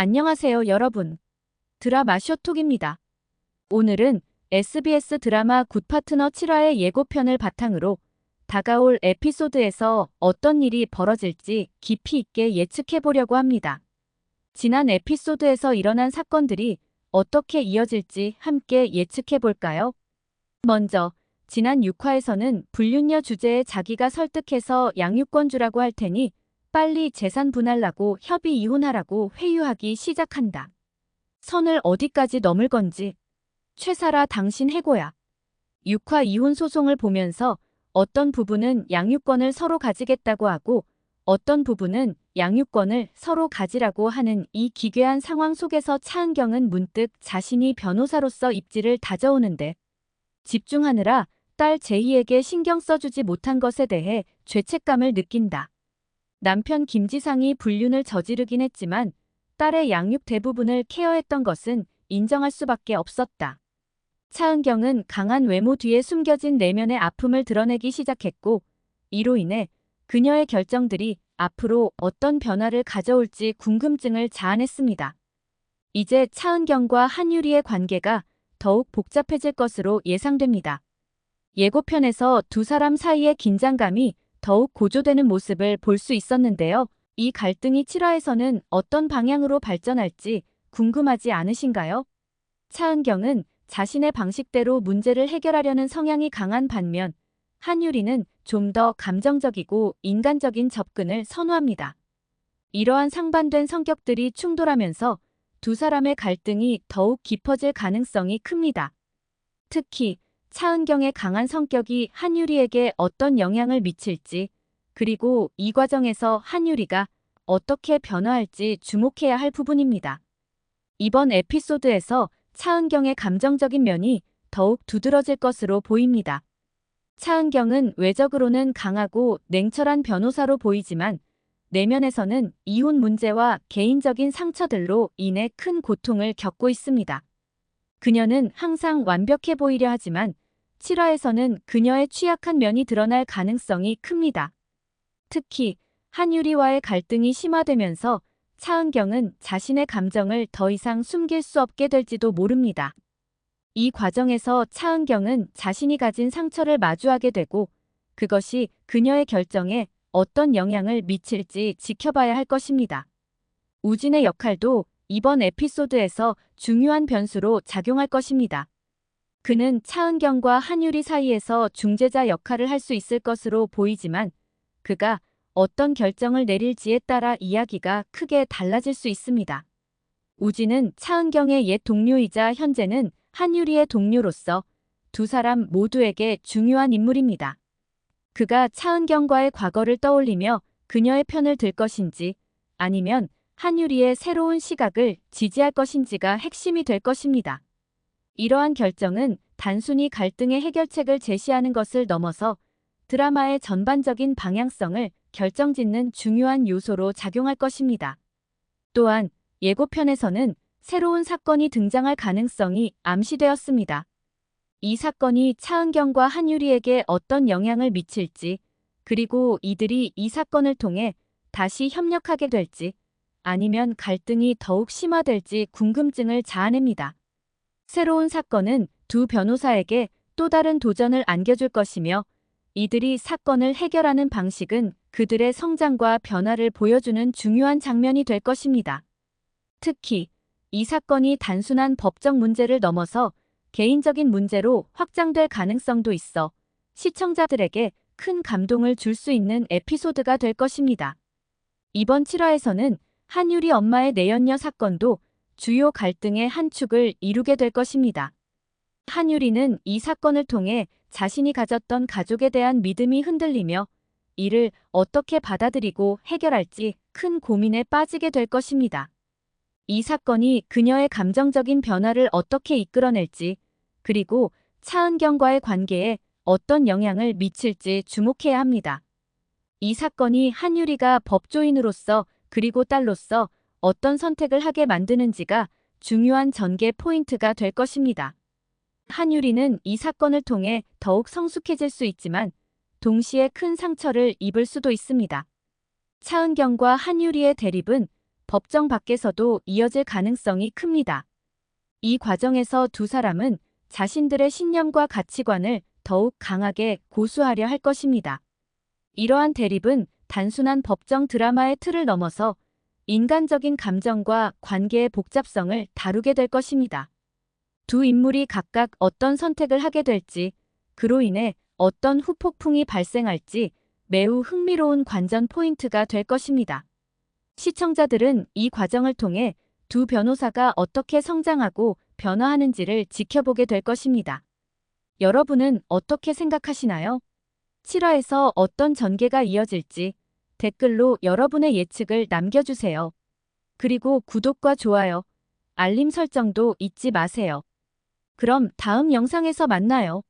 안녕하세요, 여러분. 드라마 쇼톡입니다. 오늘은 SBS 드라마 굿파트너 7화의 예고편을 바탕으로 다가올 에피소드에서 어떤 일이 벌어질지 깊이 있게 예측해 보려고 합니다. 지난 에피소드에서 일어난 사건들이 어떻게 이어질지 함께 예측해 볼까요? 먼저, 지난 6화에서는 불륜녀 주제에 자기가 설득해서 양육권 주라고 할 테니 빨리 재산 분할하고 협의 이혼하라고 회유하기 시작한다. 선을 어디까지 넘을 건지. 최사라 당신 해고야. 6화 이혼 소송을 보면서 어떤 부분은 양육권을 서로 가지겠다고 하고 어떤 부분은 양육권을 서로 가지라고 하는 이 기괴한 상황 속에서 차은경은 문득 자신이 변호사로서 입지를 다져오는데 집중하느라 딸 제희에게 신경 써주지 못한 것에 대해 죄책감을 느낀다. 남편 김지상이 불륜을 저지르긴 했지만 딸의 양육 대부분을 케어했던 것은 인정할 수밖에 없었다. 차은경은 강한 외모 뒤에 숨겨진 내면의 아픔을 드러내기 시작했고 이로 인해 그녀의 결정들이 앞으로 어떤 변화를 가져올지 궁금증을 자아냈습니다. 이제 차은경과 한유리의 관계가 더욱 복잡해질 것으로 예상됩니다. 예고편에서 두 사람 사이의 긴장감이 더욱 고조되는 모습을 볼 수 있었는데요. 이 갈등이 7화에서는 어떤 방향으로 발전할지 궁금하지 않으신가요? 차은경은 자신의 방식대로 문제를 해결하려는 성향이 강한 반면 한유리는 좀 더 감정적이고 인간적인 접근을 선호합니다. 이러한 상반된 성격들이 충돌하면서 두 사람의 갈등이 더욱 깊어질 가능성이 큽니다. 특히 차은경의 강한 성격이 한유리에게 어떤 영향을 미칠지, 그리고 이 과정에서 한유리가 어떻게 변화할지 주목해야 할 부분입니다. 이번 에피소드에서 차은경의 감정적인 면이 더욱 두드러질 것으로 보입니다. 차은경은 외적으로는 강하고 냉철한 변호사로 보이지만 내면에서는 이혼 문제와 개인적인 상처들로 인해 큰 고통을 겪고 있습니다. 그녀는 항상 완벽해 보이려 하지만 7화에서는 그녀의 취약한 면이 드러날 가능성이 큽니다. 특히 한유리와의 갈등이 심화되면서 차은경은 자신의 감정을 더 이상 숨길 수 없게 될지도 모릅니다. 이 과정에서 차은경은 자신이 가진 상처를 마주하게 되고 그것이 그녀의 결정에 어떤 영향을 미칠지 지켜봐야 할 것입니다. 우진의 역할도 이번 에피소드에서 중요한 변수로 작용할 것입니다. 그는 차은경과 한유리 사이에서 중재자 역할을 할 수 있을 것으로 보이지만 그가 어떤 결정을 내릴지에 따라 이야기가 크게 달라질 수 있습니다. 우진은 차은경의 옛 동료이자 현재는 한유리의 동료로서 두 사람 모두에게 중요한 인물입니다. 그가 차은경과의 과거를 떠올리며 그녀의 편을 들 것인지 아니면 한유리의 새로운 시각을 지지할 것인지가 핵심이 될 것입니다. 이러한 결정은 단순히 갈등의 해결책을 제시하는 것을 넘어서 드라마의 전반적인 방향성을 결정짓는 중요한 요소로 작용할 것입니다. 또한 예고편에서는 새로운 사건이 등장할 가능성이 암시되었습니다. 이 사건이 차은경과 한유리에게 어떤 영향을 미칠지, 그리고 이들이 이 사건을 통해 다시 협력하게 될지, 아니면 갈등이 더욱 심화될지 궁금증을 자아냅니다. 새로운 사건은 두 변호사에게 또 다른 도전을 안겨줄 것이며 이들이 사건을 해결하는 방식은 그들의 성장과 변화를 보여주는 중요한 장면이 될 것입니다. 특히 이 사건이 단순한 법적 문제를 넘어서 개인적인 문제로 확장될 가능성도 있어 시청자들에게 큰 감동을 줄 수 있는 에피소드가 될 것입니다. 이번 7화에서는 한유리 엄마의 내연녀 사건도 주요 갈등의 한 축을 이루게 될 것입니다. 한유리는 이 사건을 통해 자신이 가졌던 가족에 대한 믿음이 흔들리며 이를 어떻게 받아들이고 해결할지 큰 고민에 빠지게 될 것입니다. 이 사건이 그녀의 감정적인 변화를 어떻게 이끌어낼지 그리고 차은경과의 관계에 어떤 영향을 미칠지 주목해야 합니다. 이 사건이 한유리가 법조인으로서 그리고 딸로서 어떤 선택을 하게 만드는지가 중요한 전개 포인트가 될 것입니다. 한유리는 이 사건을 통해 더욱 성숙해질 수 있지만 동시에 큰 상처를 입을 수도 있습니다. 차은경과 한유리의 대립은 법정 밖에서도 이어질 가능성이 큽니다. 이 과정에서 두 사람은 자신들의 신념과 가치관을 더욱 강하게 고수하려 할 것입니다. 이러한 대립은 단순한 법정 드라마의 틀을 넘어서 인간적인 감정과 관계의 복잡성을 다루게 될 것입니다. 두 인물이 각각 어떤 선택을 하게 될지, 그로 인해 어떤 후폭풍이 발생할지 매우 흥미로운 관전 포인트가 될 것입니다. 시청자들은 이 과정을 통해 두 변호사가 어떻게 성장하고 변화하는지를 지켜보게 될 것입니다. 여러분은 어떻게 생각하시나요? 7화에서 어떤 전개가 이어질지 댓글로 여러분의 예측을 남겨주세요. 그리고 구독과 좋아요, 알림 설정도 잊지 마세요. 그럼 다음 영상에서 만나요.